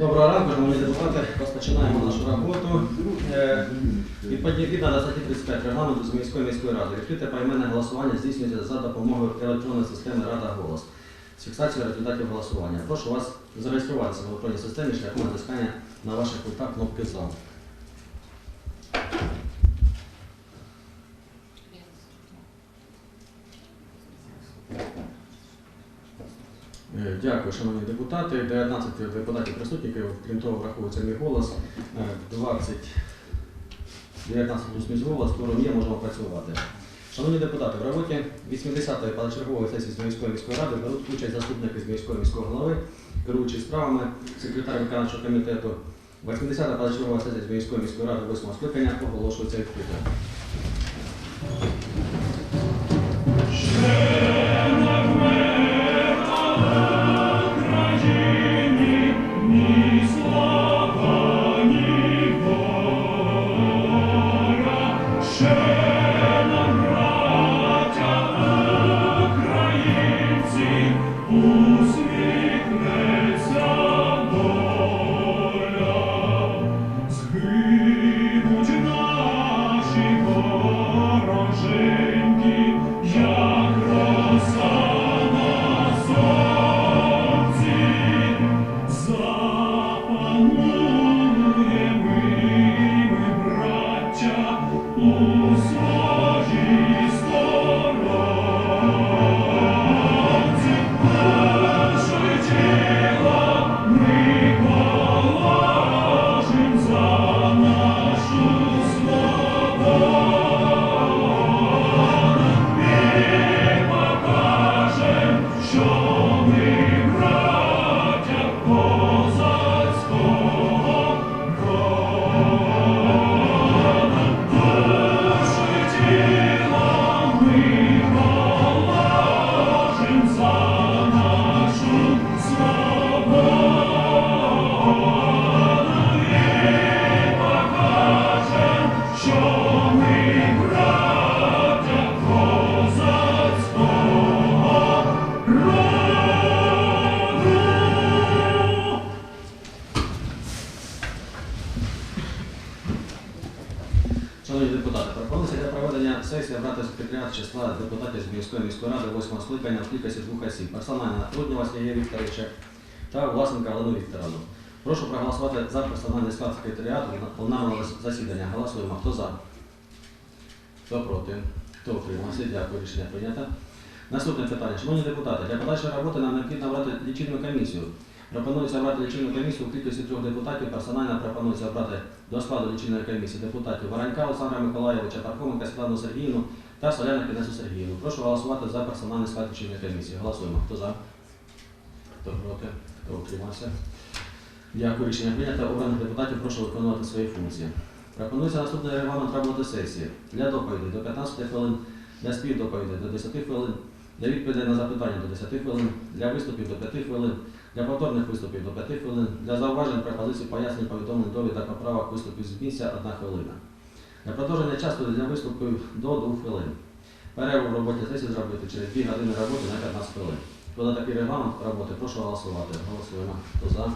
Доброго ранку, шановні депутати. Розпочинаємо нашу роботу. Е, Відповідно до статті 35 регламенту з міської міської ради. Відкрите поіменне голосування здійснюється за допомогою електронної системи Рада голос з фіксацією результатів голосування. Прошу вас зареєструватися в електронній системі шляхом натискання на ваших пультах кнопки за. Дякую, шановні депутати. 19 депутатів присутніх, крім того, враховується мій голос. Е, 20, 19 плюс мій голос, форум є, можемо працювати. Шановні депутати, в роботі 80-ї позачергової сесії з міської міської ради беруть участь заступники з міської міського голови, керуючий справами, секретар виконавчого комітету. 80-та позачергова сесія з міської міської ради 8 скликання оголошується відкритою. Шановні депутати, пропонується для проведення сесії обрати секретаріат числа депутатів з міської міської ради 8 скликання в кількості двох осіб. Персонально Труднєва Сергія Вікторовича та Власенка Олену Вікторовну. Прошу проголосувати за персональний склад секретаріату на пленарного засідання. Голосуємо. Хто за? Хто проти? Хто утримався? Дякую. Рішення прийнято. Наступне питання. Шановні депутати, для подальшої роботи нам необхідно обрати лічильну комісію. Пропонується обрати лічильну комісію у кількості трьох депутатів. Персонально пропонується обрати до складу лічильної комісії депутатів Воронька Олександра Миколаєвича, Пархоменка Світлану Сергіївну та Соляна Інесу Сергіївну. Прошу голосувати за персональний склад лічильної комісії. Голосуємо. Хто за? Хто проти? Хто утримався? Дякую. Рішення прийнято. Обраних депутатів прошу виконувати свої функції. Пропонується наступний регламент роботи сесії. Для доповіді до 15 хвилин, для співдоповіді до 10 хвилин, для відповідей на запитання до 10 хвилин, для виступів до 5 хвилин, для повторних виступів до 5 хвилин, для зауважень, пропозицій, пояснень, повідомлень, довідок, поправок, виступів з місця 1 хвилина. Для продовження часу для виступів до 2 хвилин. Перерву в роботі сесії зробити через 2 години роботи на 15 хвилин. За такий регламент роботи, прошу голосувати. Голосуємо. Хто за?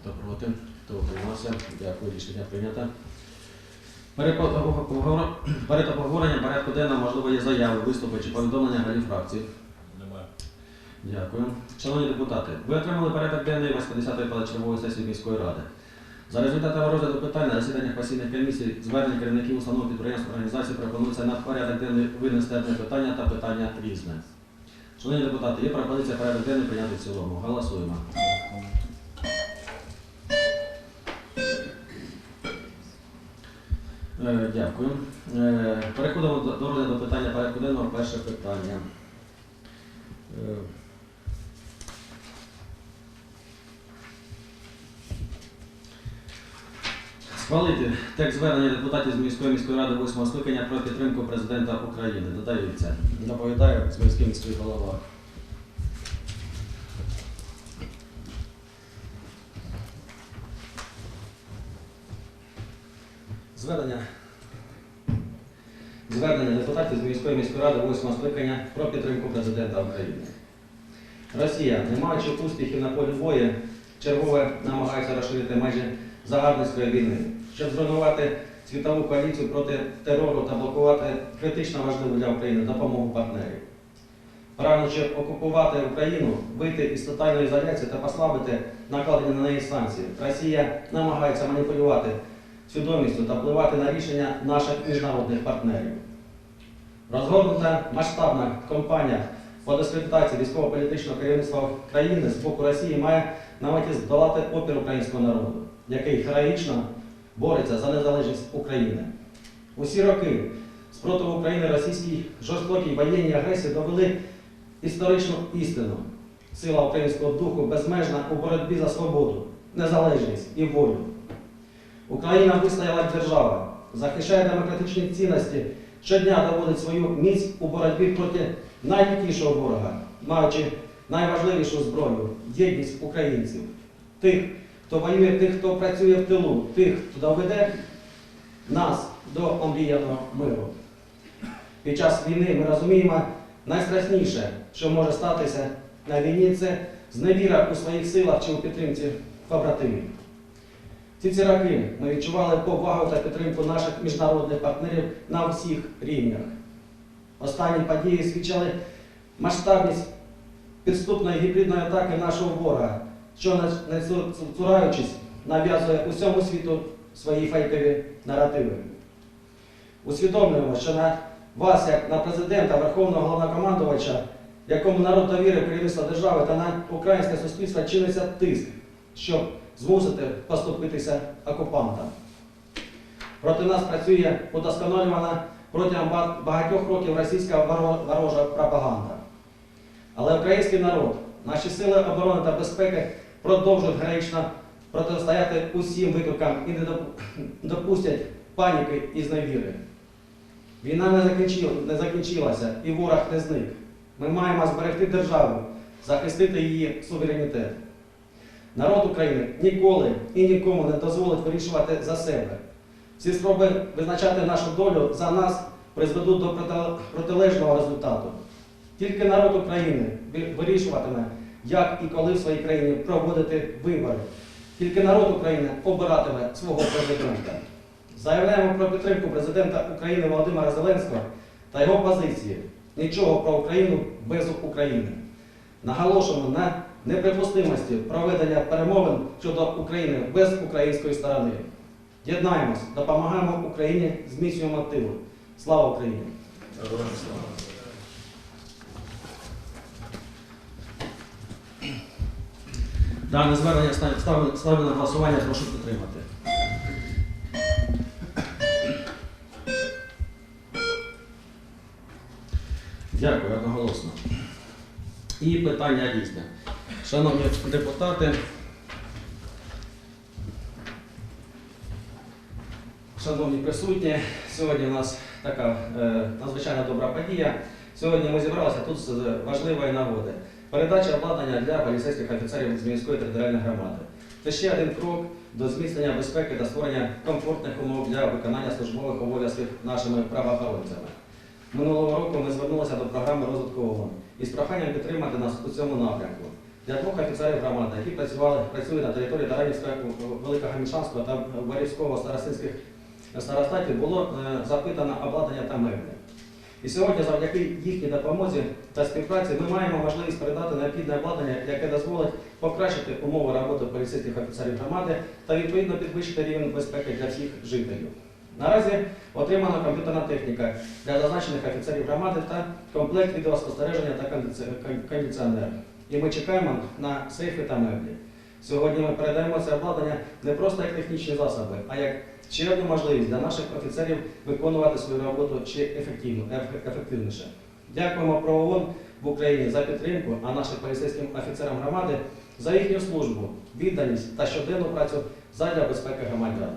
Хто проти? Хто утримався? Дякую, рішення прийнято. Перед обговоренням порядку денного, можливо, є заяви, виступи чи повідомлення голів фракцій. Немає. Дякую. Шановні депутати, ви отримали порядок денний 80-ї позачергової сесії міської ради. За результатами розгляду питань на засіданнях постійних комісій звернень керівників установ підприємств організацій пропонується на порядок денний винести одне питання та питання різне. Шановні депутати, є пропозиція порядок денний прийняти в цілому. Голосуємо. Дякую. Е, Переходимо до розгляду питання порядку денного. Перше питання. Е, Схвалити текст звернення депутатів з міської міської ради 8 скликання про підтримку президента України. Додається. Доповідає Смільський міський голова. Звернення. Звернення депутатів з міської міської ради 8 скликання про підтримку президента України. Росія, не маючи успіхів на полі бою, чергове намагаються розширити межі загарбницької війни, щоб зруйнувати світову коаліцію проти терору та блокувати критично важливу для України допомогу партнерів. Прагнучи окупувати Україну, вийти із тотальної ізоляції та послабити накладені на неї санкції, Росія намагається маніпулювати свідомістю та впливати на рішення наших міжнародних партнерів. Розгорнута масштабна кампанія по дискредитації військово-політичного керівництва країни з боку Росії має на меті здолати опір українського народу, який героїчно бореться за незалежність України. Усі роки спротиву України російській жорстокій воєнній агресії довели історичну істину. Сила українського духу безмежна у боротьбі за свободу, незалежність і волю. Україна вистояла як держава, захищає демократичні цінності, щодня доводить свою міць у боротьбі проти найлютішого ворога, маючи найважливішу зброю єдність українців, тих, хто воює, тих, хто працює в тилу, тих, хто доведе нас до омріяного миру. Під час війни ми розуміємо найстрашніше, що може статися на війні, це зневіра у своїх силах чи у підтримці побратимів. Ці ці роки ми відчували повагу та підтримку наших міжнародних партнерів на всіх рівнях. Останні події свідчили масштабність підступної гібридної атаки нашого ворога, що, не цураючись, нав'язує усьому світу свої фейкові наративи. Усвідомлюємо, що на вас, як на президента, Верховного головнокомандувача, якому народ довірив керівництво держави та на українське суспільство чиниться тиск, щоб змусити поступитися окупантам. Проти нас працює удосконалювана протягом багатьох років російська ворожа пропаганда. Але український народ, наші сили оборони та безпеки продовжують героїчно протистояти усім викликам і не допустять паніки і зневіри. Війна не закінчилася і ворог не зник. Ми маємо зберегти державу, захистити її суверенітет. Народ України ніколи і нікому не дозволить вирішувати за себе. Всі спроби визначати нашу долю за нас призведуть до протилежного результату. Тільки народ України вирішуватиме, як і коли в своїй країні проводити вибори. Тільки народ України обиратиме свого президента. Заявляємо про підтримку президента України Володимира Зеленського та його позиції. Нічого про Україну без України. Наголошуємо на неприпустимості проведення перемовин щодо України без української сторони. Єднаємось, допомагаємо Україні, зміцнюємо тилу. Слава Україні! Дане звернення став- ставлю ставлю на голосування, прошу підтримати. Дякую, одноголосно. І питання дійсне. Шановні депутати, шановні присутні, сьогодні у нас така е, надзвичайно добра подія. Сьогодні ми зібралися тут з важливої нагоди. Передача обладнання для поліцейських офіцерів з міської територіальної громади. Це ще один крок до зміцнення безпеки та створення комфортних умов для виконання службових обов'язків нашими правоохоронцями. Минулого року ми звернулися до програми розвитку ООН із проханням підтримати нас у цьому напрямку. Для двох офіцерів громади, які працювали, працюють на території Таранівського, Великого Мішанського та Борівського старостинських старостатів, було е, запитано обладнання та меблі. І сьогодні, завдяки їхній допомозі та співпраці, ми маємо можливість передати необхідне обладнання, яке дозволить покращити умови роботи поліцейських офіцерів громади та відповідно підвищити рівень безпеки для всіх жителів. Наразі отримана комп'ютерна техніка для зазначених офіцерів громади та комплект відеоспостереження та кондиці- кондиціонер. І ми чекаємо на сейфи та меблі. Сьогодні ми передаємо це обладнання не просто як технічні засоби, а як ще одну можливість для наших офіцерів виконувати свою роботу ще ефективно, ефективніше. Дякуємо про ООН в Україні за підтримку, а нашим поліцейським офіцерам громади за їхню службу, відданість та щоденну працю задля безпеки громадян.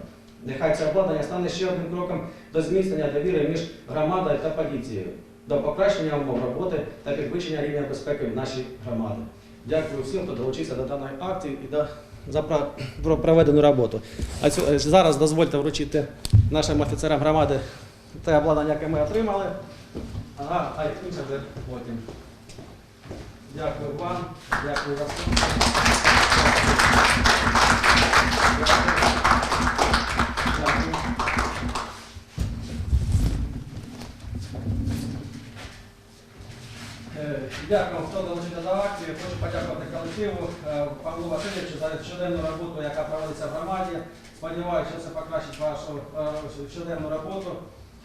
Нехай це обладнання стане ще одним кроком до зміцнення довіри між громадою та поліцією, до покращення умов роботи та підвищення рівня безпеки в нашій громаді. Дякую всім, хто долучився до даної акції і до за про- про проведену роботу. А цю- е, зараз дозвольте вручити нашим офіцерам громади те обладнання, яке ми отримали. Ага, а інше вже потім. Дякую вам, дякую за Дякую, хто долучився до акції. Хочу подякувати колективу е, Павлу Васильовичу за щоденну роботу, яка проводиться в громаді. Сподіваюся, що це покращить вашу е, щоденну роботу.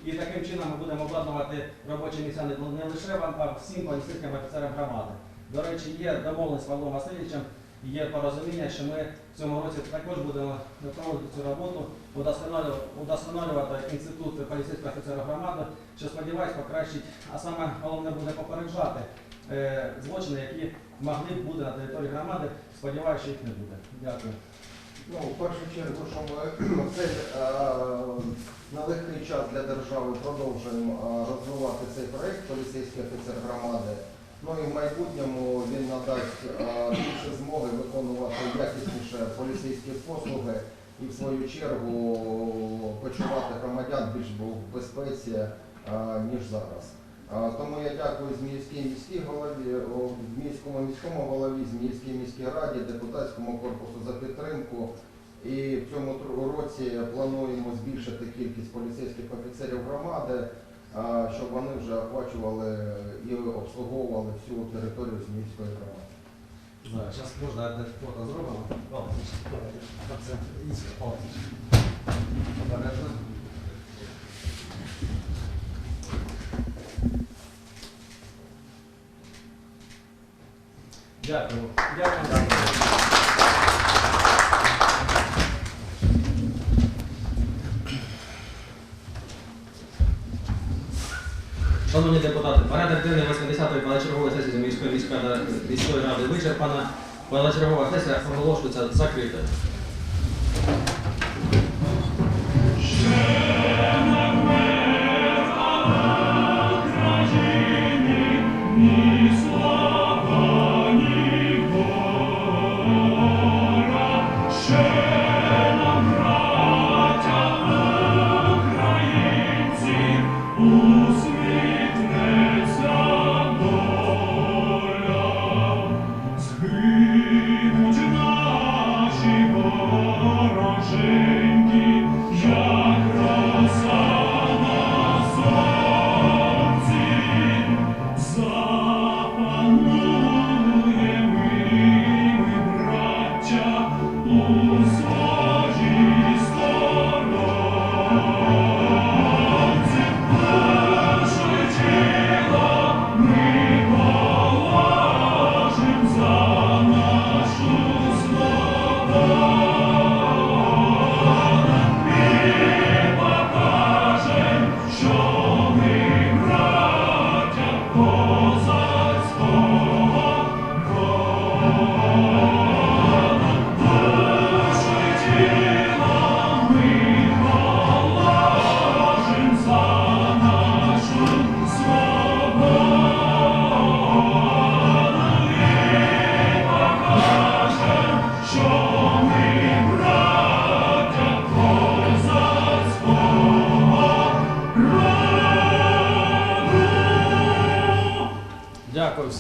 І таким чином ми будемо обладнувати робочі місця не лише вам, а всім поліцейським офіцерам громади. До речі, є домовленість з Павлом Васильовичем, є порозуміння, що ми в цьому році також будемо проводити цю роботу, удосконалювати, інститут поліцейського офіцера громади, що сподіваюсь покращить, а саме головне буде попереджати злочини, які могли б бути на території громади. Сподіваюся, що їх не буде. Дякую. Ну, в першу чергу, що ми цей е, нелегкий час для держави продовжуємо е, розвивати цей проект поліцейський офіцер громади. Ну і в майбутньому він надасть е, більше змоги виконувати якісніше поліцейські послуги і в свою чергу почувати громадян більш в безпеці, е, ніж зараз. Тому я дякую Зміївській міській голові, міському міському голові, Зміївській міській раді, депутатському корпусу за підтримку. І в цьому році плануємо збільшити кількість поліцейських офіцерів громади, щоб вони вже охвачували і обслуговували всю територію Зміївської громади. Зараз можна одне фото зробимо. Це Обережно. Дякую. Дякую. Шановні депутати, порядок денний 80-ї позачергової сесії міської міської міської ради вичерпана. Позачергова сесія оголошується закритою.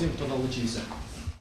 Всім, хто.